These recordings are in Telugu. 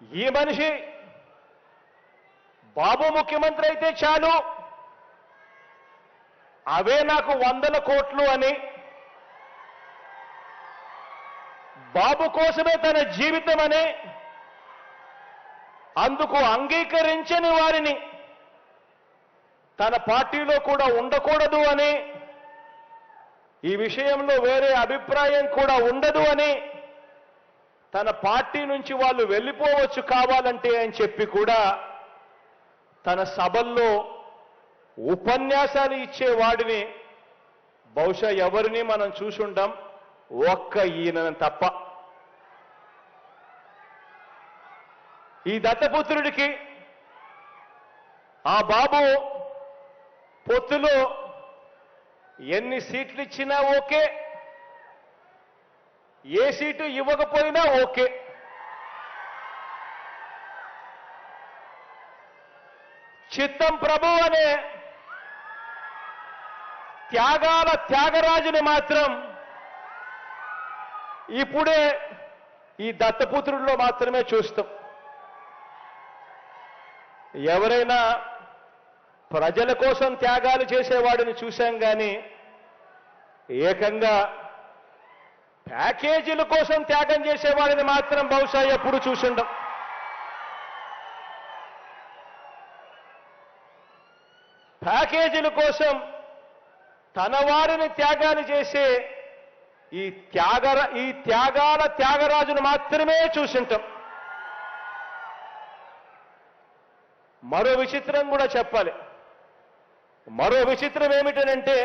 ఈ మనిషి బాబు ముఖ్యమంత్రి అయితే చాలు. అవే నాకు వందల కోట్లు అని బాబు కోసమే తన జీవితం అని అందుకు అంగీకరించని వారిని తన పార్టీలో కూడా ఉండకూడదు అని ఈ విషయంలో వేరే అభిప్రాయం కూడా ఉండదు అని తన పార్టీ నుంచి వాళ్ళు వెళ్ళిపోవచ్చు కావాలంటే అని చెప్పి కూడా తన సభల్లో ఉపన్యాసాలు ఇచ్చేవాడిని. బహుశా ఎవరిని మనం చూసుంటాం? ఒక్క ఈయన తప్ప. ఈ దత్తపుత్రుడికి ఆ బాబు పొత్తులో ఎన్ని సీట్లు ఇచ్చినా ఓకే. ఏ సీటు ఇవ్వకపోయినా ఓకే. చిత్తం ప్రభు అనే త్యాగాల త్యాగరాజుని మాత్రం ఇప్పుడే ఈ దత్తపుత్రుల్లో మాత్రమే చూస్తాం. ఎవరైనా ప్రజల కోసం త్యాగాలు చేసేవాడిని చూశాం కానీ ఏకంగా ప్యాకేజీల కోసం త్యాగం చేసేవాడిని మాత్రం బహుశా ఎప్పుడు చూసిండం. ప్యాకేజీల కోసం తన వారిని త్యాగాలు చేసే ఈ త్యాగర ఈ త్యాగాల త్యాగరాజును మాత్రమే చూసింటాం. మరో విచిత్రం కూడా చెప్పాలి. మరో విచిత్రం ఏమిటనంటే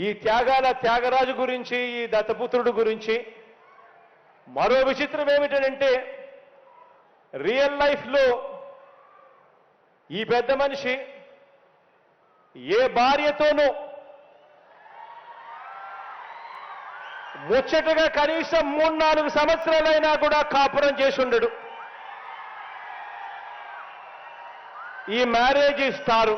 ఈ త్యాగాల త్యాగరాజు గురించి ఈ దత్తపుత్రుడు గురించి మరో విచిత్రం ఏమిటంటే రియల్ లైఫ్లో ఈ పెద్ద మనిషి ఏ భార్యతోనూ ముచ్చటగా కనీసం మూడు నాలుగు సంవత్సరాలైనా కూడా కాపురం చేసి ఉండడు. ఈ మ్యారేజ్ ఇస్తారు.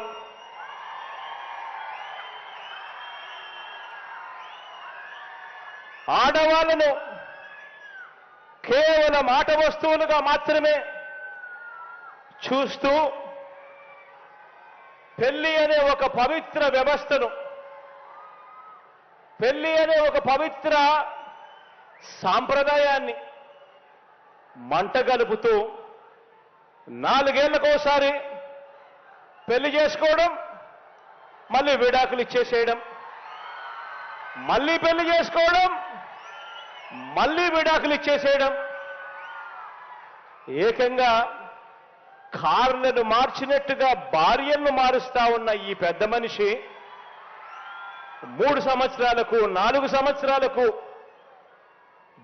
ఆడవాళ్ళను కేవలం ఆట వస్తువులుగా మాత్రమే చూస్తూ పెళ్ళి అనే ఒక పవిత్ర వ్యవస్థను పెళ్ళి అనే ఒక పవిత్ర సాంప్రదాయాన్ని మంట గలుపుతూ నాలుగేళ్ళకోసారి పెళ్ళి చేసుకోవడం మళ్ళీ విడాకులు ఇచ్చేసేయడం మళ్ళీ పెళ్ళి చేసుకోవడం మళ్ళీ విడాకులు ఇచ్చేసేయడం. ఏకంగా కార్లను మార్చినట్టుగా భార్యను మారుస్తా ఉన్న ఈ పెద్ద మనిషి మూడు సంవత్సరాలకు నాలుగు సంవత్సరాలకు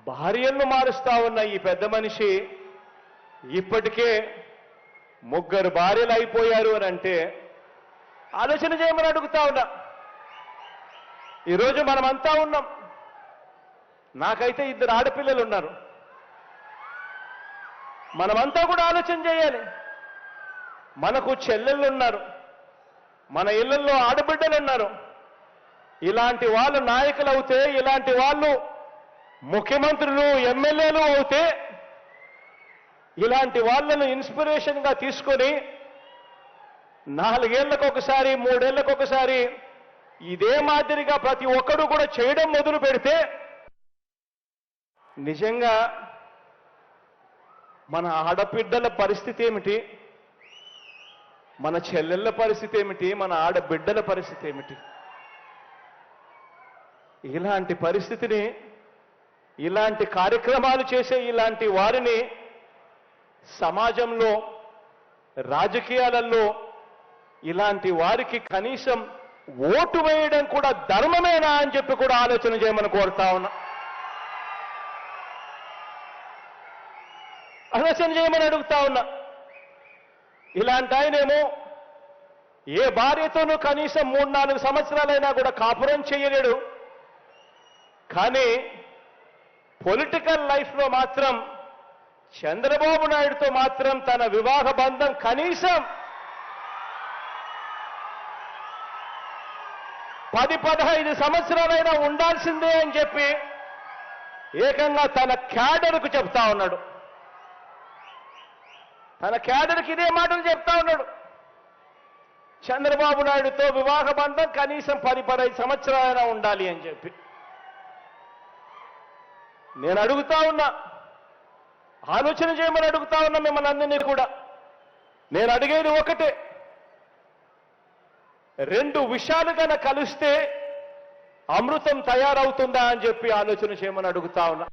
భార్యను మారుస్తా ఉన్న ఈ పెద్ద మనిషి ఇప్పటికే ముగ్గురు భార్యలు అయిపోయారు అని అంటే ఆలోచన చేయమని అడుగుతా ఉన్నా. ఈరోజు మనమంతా ఉన్నాం. నాకైతే ఇద్దరు ఆడపిల్లలు ఉన్నారు. మనమంతా కూడా ఆలోచన చేయాలి. మనకు చెల్లెళ్ళు ఉన్నారు మన ఇళ్ళలో ఆడబిడ్డలు ఉన్నారు ఇలాంటి వాళ్ళు నాయకులు అవుతే ఇలాంటి వాళ్ళు ముఖ్యమంత్రులు ఎమ్మెల్యేలు అవుతే ఇలాంటి వాళ్ళను ఇన్స్పిరేషన్గా తీసుకొని నాలుగేళ్ళకు ఒకసారి మూడేళ్ళకు ఒకసారి ఇదే మాదిరిగా ప్రతి ఒక్కడు కూడా చేయడం మొదలు పెడితే నిజంగా మన ఆడబిడ్డల పరిస్థితి ఏమిటి? మన చెల్లెళ్ళ పరిస్థితి ఏమిటి? మన ఆడబిడ్డల పరిస్థితి ఏమిటి? ఇలాంటి పరిస్థితిని ఇలాంటి కార్యక్రమాలు చేసే ఇలాంటి వారిని సమాజంలో రాజకీయాలలో ఇలాంటి వారికి కనీసం ఓటు వేయడం కూడా ధర్మమేనా అని చెప్పి కూడా ఆలోచన చేయమని కోరుతా ఉన్నా. ఆలోచన చేయమని అడుగుతా ఉన్నా. ఇలాంటి ఆయనేమో ఏ భార్యతోనూ కనీసం మూడు నాలుగు సంవత్సరాలైనా కూడా కాపురం చేయలేడు. కానీ పొలిటికల్ లైఫ్లో మాత్రం చంద్రబాబు నాయుడుతో మాత్రం తన వివాహ బంధం కనీసం పది పదహైదు సంవత్సరాలైనా ఉండాల్సిందే అని చెప్పి ఏకంగా తన క్యాడర్కు చెప్తా ఉన్నాడు. తన క్యాడర్కి ఇదే మాటలు చెప్తా ఉన్నాడు. చంద్రబాబు నాయుడుతో వివాహ బంధం కనీసం పది పదహైదు సంవత్సరాలైనా ఉండాలి అని చెప్పి. నేను అడుగుతా ఉన్నా. ఆలోచన చేయమని అడుగుతా ఉన్నా మిమ్మల్ని అందరినీ కూడా. నేను అడిగేది ఒకటే. రెండు విషయాలు కనుక కలిస్తే అమృతం తయారవుతుందా అని చెప్పి ఆలోచన చేయమని అడుగుతా ఉన్నా.